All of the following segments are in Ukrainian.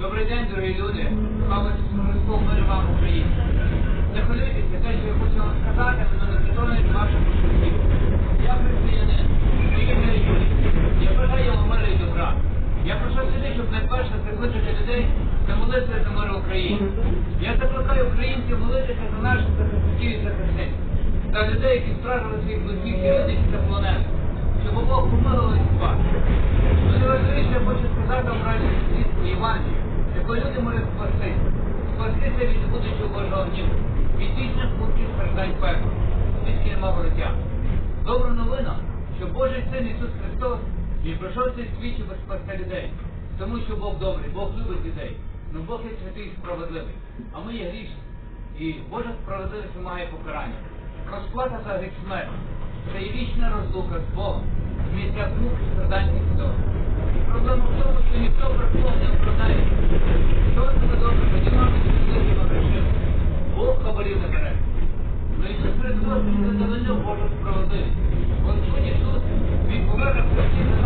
Добрий день, дорогі люди. Слава Ісусу Христу, мир вам Україні. Не хвилюйтеся, те, що я хочу вам сказати, воно не притомить ваших почуттів. Я християнин, не Юрій. Я бажаю вам миру і добра. Я прийшов сюди, щоб найперше закликати людей на молитви за мир в Україні. Я закликаю українців молитися за наших захисників і захисниць, за людей, які стражили своїх близьких і рідних та полонених, щоб Бог помилував вас. Найважливіше хочу сказати вам разі світу Євангелію, якої люди можуть спасти, спастися від будучого гніву, від вічних мутків страждань пекла, звідки нема вороття. Добра новина, що Божий Син Ісус Христос Він пройшов цей світ, щоб спасти людей, тому що Бог добрий, Бог любить людей, але Бог є святий і справедливий, а ми є грішні. І Божа справедливість вимагає покарання. Розплата за гріх смерть. Це є вічна розлука з Богом, в місцях мук, страдань і. Проблема в тому, що ніхто брехло не вкладає. Що себе добре подімати великими грошима? Бог хабарів не бере. Ну перед Господом не завелив Божу справедливість. Господь Ісус, Він повернув всі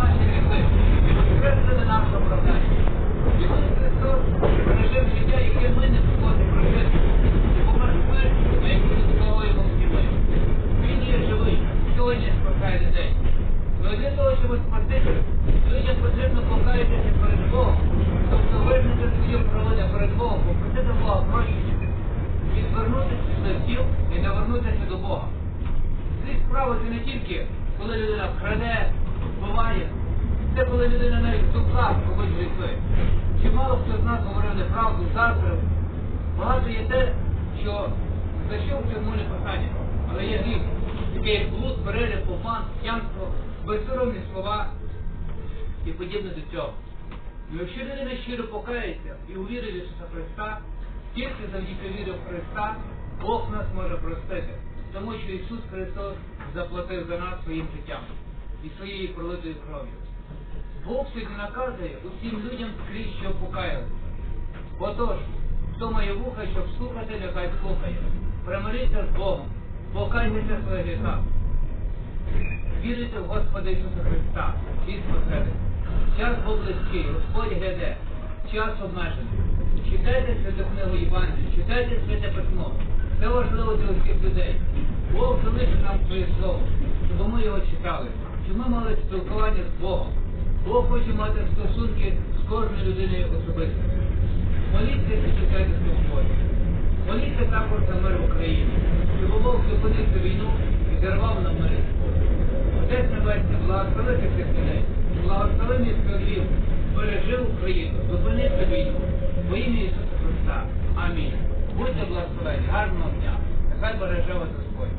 щоб спастися, людям потрібно покаятися перед Богом, тобто визнати свою провину перед Богом, попросити Бога прощення, відвернутися від листів і навернутися до Бога. Слід справа це не тільки, коли людина краде, вбиває, це коли людина навіть в думках когось гріхи. Чимало хто з нас говорив неправду, заздрив. Багато є те, що за що в цьому не посадять, але є гріх, такий як блуд, перелік, обман, п'янство, безсоромні слова і подібне до цього. Ну, якщо людина щиро покається і увірить в Ісуса Христа, тільки завдяки вірі в Христа Бог нас може простити, тому що Ісус Христос заплатив за нас своїм життям і своєю пролитою кров'ю. Бог сьогодні наказує усім людям скрізь, що покаялися. Отож, хто має вуха, щоб слухати, нехай слухає. Примиріться з Богом, покайтеся своїх гріхах. Вірите в Господа Ісуса Христа і спасете. Час був близький, Господь гляде, час обмежений. Читайте святу книгу Євангелію, читайте святе письмо. Це важливо для усіх людей. Бог залишив нам своє слово, щоб ми його читали, щоб ми мали спілкування з Богом. Бог хоче мати стосунки з кожною людиною особисто. Моліться і читайте Слово. Моліться також за мир в Україні, щоб Бог зупинив цю війну і дарував нам мир. Отець Небесний, благослови цих людей, благослови місто Львів, бережи Україну, зупини цю війну. Во ім'я Ісуса Христа. Амінь. Будьте благословені, гарного дня. Нехай береже вас Господь.